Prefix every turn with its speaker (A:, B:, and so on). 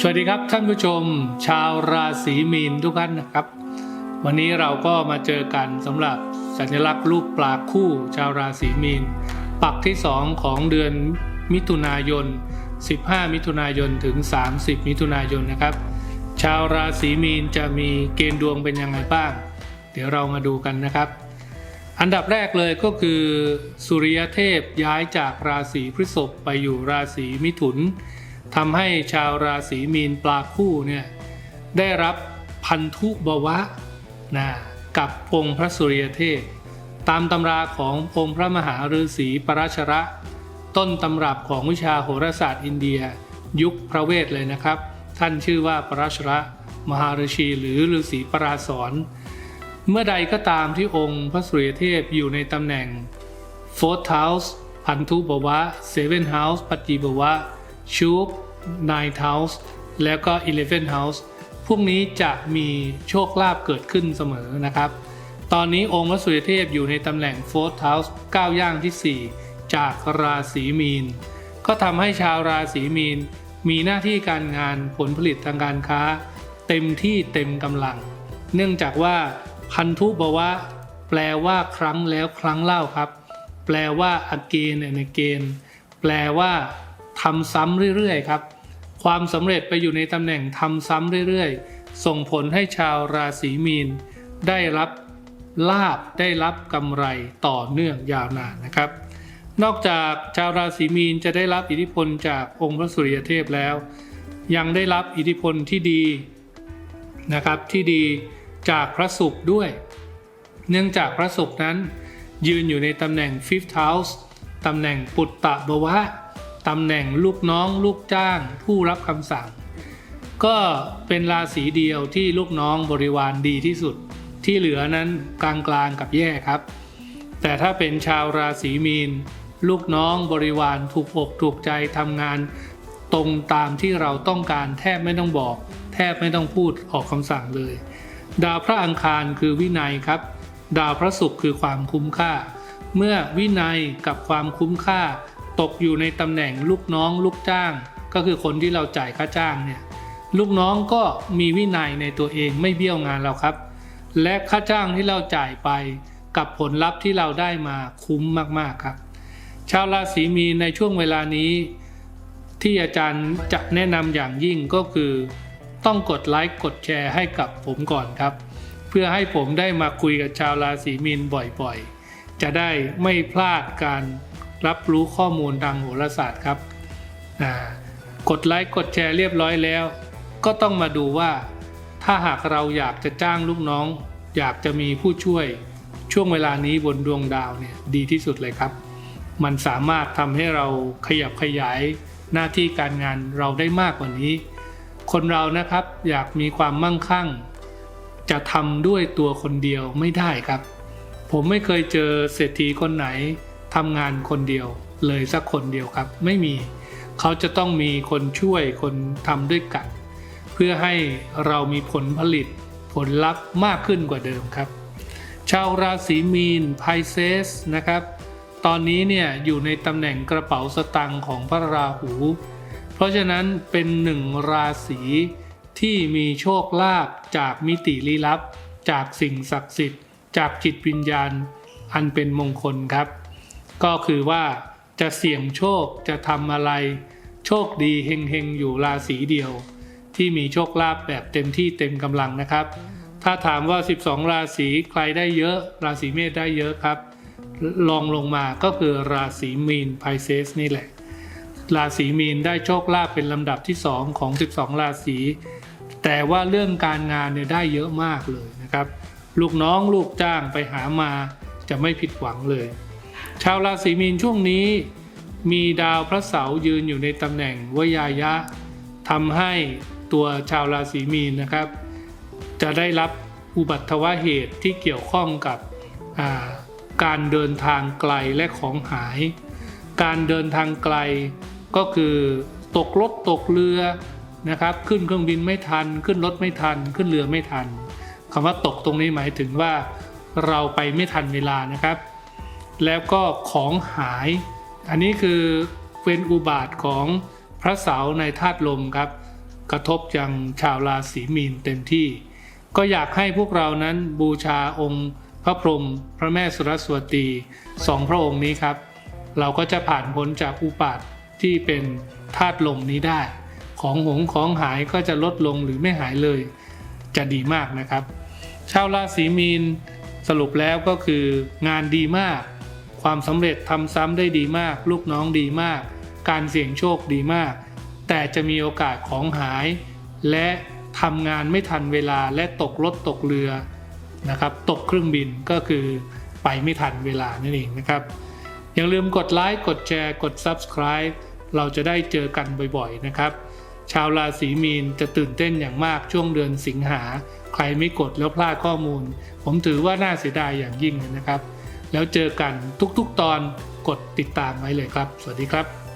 A: สวัสดีครับท่านผู้ชม ชาวราศีมีนทุกท่านนะครับ วันนี้เราก็มาเจอกันสำหรับสัญลักษณ์รูปปลาคู่ ชาวราศีมีน ปักที่ 2 ของเดือนมิถุนายน 15 มิถุนายนถึง 30 มิถุนายนนะครับ ชาวราศีมีนจะมีเกณฑ์ดวงเป็นยังไงบ้าง เดี๋ยวเรามาดูกันนะครับ อันดับแรกเลยก็คือ สุริยเทพย้ายจากราศีพฤษภไปอยู่ราศีมิถุน ทำให้ชาวราศีมีนปลาคู่เนี่ยได้รับพันธุบวะนะกับองค์พระสุริยเทพ ตามตำราขององค์พระมหาฤาษีปราชระ ต้นตำรับของวิชาโหราศาสตร์อินเดีย ยุคพระเวทเลยนะครับ ท่านชื่อว่าปราชระ มหาฤาษีหรือฤาษีปราศรเมื่อใดก็ตามที่องค์พระสุริยเทพอยู่ในตำแหน่ง Fourth House พันธุบวะ Seven House ปัจจีบวะ ชูบ Nine House แล้วก็ Eleven House พวกนี้จะมีโชคลาภเกิดขึ้นเสมอนะครับ ตอนนี้องค์พระสุริยเทพอยู่ในตำแหน่ง Fourth House ก้าวย่างที่ 4 จากราศีมีน ก็ทำให้ชาวราศีมีน มีหน้าที่การงานผลผลิตทางการค้า เต็มที่เต็มกำลัง เนื่องจากว่าพันธุบวะ แปลว่าครั้งแล้วครั้งเล่าครับ แปลว่า again and again แปลว่า ทำซ้ำเรื่อยๆครับ ความสำเร็จไปอยู่ในตำแหน่งทำซ้ำเรื่อยๆ ส่งผลให้ชาวราศีมีน ได้รับลาบได้รับกำไรต่อเนื่องยาวนานนะครับ นอกจากชาวราศีมีนจะได้รับอิทธิพลจากองค์พระสุริยเทพแล้ว ยังได้รับอิทธิพลที่ดีนะครับที่ดีจากพระศุกร์ด้วย เนื่องจากพระศุกร์นั้นยืนอยู่ในตำแหน่ง fifth house ตำแหน่งปุตตะบวะ ตำแหน่งลูกน้อง ลูกจ้าง ผู้รับคำสั่ง ก็เป็นราศีเดียวที่ลูกน้องบริวารดีที่สุด ที่เหลือนั้นกลางๆกับแย่ครับ แต่ถ้าเป็นชาวราศีมีน ลูกน้องบริวารถูกอกถูกใจทำงาน ตรงตามที่เราต้องการแทบไม่ต้องบอก แทบไม่ต้องพูดออกคำสั่งเลย ดาวพระอังคารคือวินัยครับ ดาวพระศุกร์คือความคุ้มค่า เมื่อวินัยกับความคุ้มค่า ตกอยู่ในตำแหน่งลูกน้องลูกจ้าง ก็คือคนที่เราจ่ายค่าจ้างเนี่ยลูกน้องก็มีวินัยในตัวเองไม่เบี้ยวงานเราครับ และค่าจ้างที่เราจ่ายไปกับผลลัพธ์ที่เราได้มาคุ้มมากๆครับ ชาวราศีมีนในช่วงเวลานี้ ที่อาจารย์จะแนะนำอย่างยิ่งก็คือ ต้องกดไลค์กดแชร์ให้กับผมก่อนครับ เพื่อให้ผมได้มาคุยกับชาวราศีมีนบ่อยๆ จะได้ไม่พลาดการ รับรู้ข้อมูลทางโหราศาสตร์ครับ กดไลค์กดแชร์เรียบร้อยแล้ว ก็ต้องมาดูว่า ถ้าหากเราอยากจะจ้างลูกน้อง อยากจะมีผู้ช่วยช่วงเวลานี้บนดวงดาวเนี่ยดีที่สุดเลยครับ มันสามารถทำให้เราขยับขยายหน้าที่การงานเราได้มากกว่านี้ คนเรานะครับอยากมีความมั่งคั่ง จะทำด้วยตัวคนเดียวไม่ได้ครับ ผมไม่เคยเจอเศรษฐีคนไหน ทำงานคนเดียวเลยสักคนเดียวครับ ไม่มีเขาจะต้องมีคนช่วยคนทำด้วยกัน เพื่อให้เรามีผลผลิตผลลัพธ์มากขึ้นกว่าเดิมครับ ชาวราศีมีนไพเซสนะครับ ตอนนี้เนี่ยอยู่ในตำแหน่งกระเป๋าสตังค์ของพระราหู เพราะฉะนั้นเป็นหนึ่งราศีที่มีโชคลาภจากมิติลี้ลับ จากสิ่งศักดิ์สิทธิ์ จากจิตวิญญาณอันเป็นมงคลครับ ก็คือว่าจะเสี่ยงโชคจะทำอะไร โชคดีเฮงๆ อยู่ราศีเดียว ที่มีโชคลาภแบบเต็มที่เต็มกำลังนะครับ ถ้าถามว่า 12 ราศีใครได้เยอะ ราศีเมษได้เยอะครับลองลงมาก็คือราศีมีนไพเซสนี่แหละ ราศีมีนได้โชคลาภเป็นลำดับที่ 2 ของ 12 ราศีแต่ว่าเรื่องการงานเนี่ยได้เยอะมากเลยนะครับ ลูกน้องลูกจ้างไปหามาจะไม่ผิดหวังเลย ชาวราศีมีนช่วงนี้ มีดาวพระเสาร์ยืนอยู่ในตำแหน่งวยายะทำให้ตัวชาวราศีมีนนะครับ จะได้รับอุบัติเหตุที่เกี่ยวข้องกับาการเดินทางไกลและของหาย การเดินทางไกลก็คือตกรถตกเรือนะครับ ขึ้นเครื่องบินไม่ทัน ขึ้นรถไม่ทัน ขึ้นเรือไม่ทันคำว่าตกตรงนี้หมายถึงว่าเราไปไม่ทันเวลานะครับ แล้วก็ของหาย อันนี้คือเป็นอุบาทของพระเสาในธาตุลมครับ กระทบยังชาวราศีมีนเต็มที่ ก็อยากให้พวกเรานั้นบูชาองค์พระพรหมพระแม่สุรสวตีสองพระองค์นี้ครับ เราก็จะผ่านพ้นจากอุปาทที่เป็นธาตุลมนี้ได้ ของหงของหายก็จะลดลงหรือไม่หายเลย จะดีมากนะครับ ชาวราศีมีนสรุปแล้วก็คืองานดีมาก ความสำเร็จทำซ้ำได้ดีมาก ลูกน้องดีมาก การเสี่ยงโชคดีมาก แต่จะมีโอกาสของหาย และทำงานไม่ทันเวลาและตกรถตกเรือนะครับ ตกเครื่องบินก็คือไปไม่ทันเวลานั่นเองนะครับ อย่าลืมกดไลค์กดแชร์กด Subscribe เราจะได้เจอกันบ่อยๆนะครับ ชาวราศีมีนจะตื่นเต้นอย่างมากช่วงเดือนสิงหา ใครไม่กดแล้วพลาดข้อมูล ผมถือว่าน่าเสียดายอย่างยิ่งนะครับ แล้วเจอกันทุกๆตอนกดติดตามไว้เลยครับ สวัสดีครับ